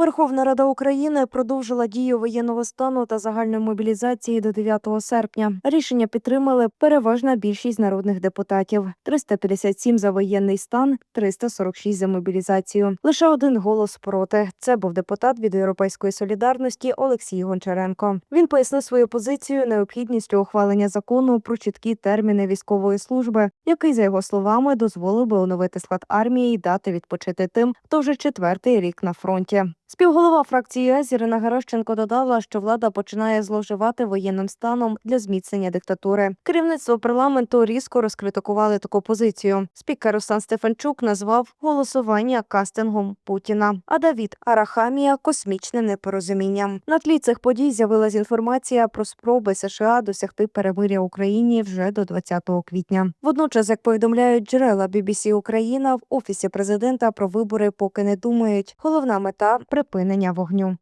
Верховна Рада України продовжила дію воєнного стану та загальної мобілізації до 9 серпня. Рішення підтримали переважна більшість народних депутатів: 357 за воєнний стан, 346 за мобілізацію. Лише один голос проти. Це був депутат від Європейської солідарності Олексій Гончаренко. Він пояснив свою позицію необхідністю ухвалення закону про чіткі терміни військової служби, який, за його словами, дозволив би оновити склад армії і дати відпочити тим, хто вже четвертий рік на фронті. Співголова фракції ЄС Ірина Геращенко додала, що влада починає зловживати воєнним станом для зміцнення диктатури. Керівництво парламенту різко розкритикували таку позицію. Спікер Руслан Стефанчук назвав голосування кастингом Путіна, а Давід Арахамія космічним непорозумінням. На тлі цих подій з'явилась інформація про спроби США досягти перемиря Україні вже до 20 квітня. Водночас, як повідомляють джерела BBC Україна, в офісі президента про вибори поки не думають. Головна мета припинення вогню.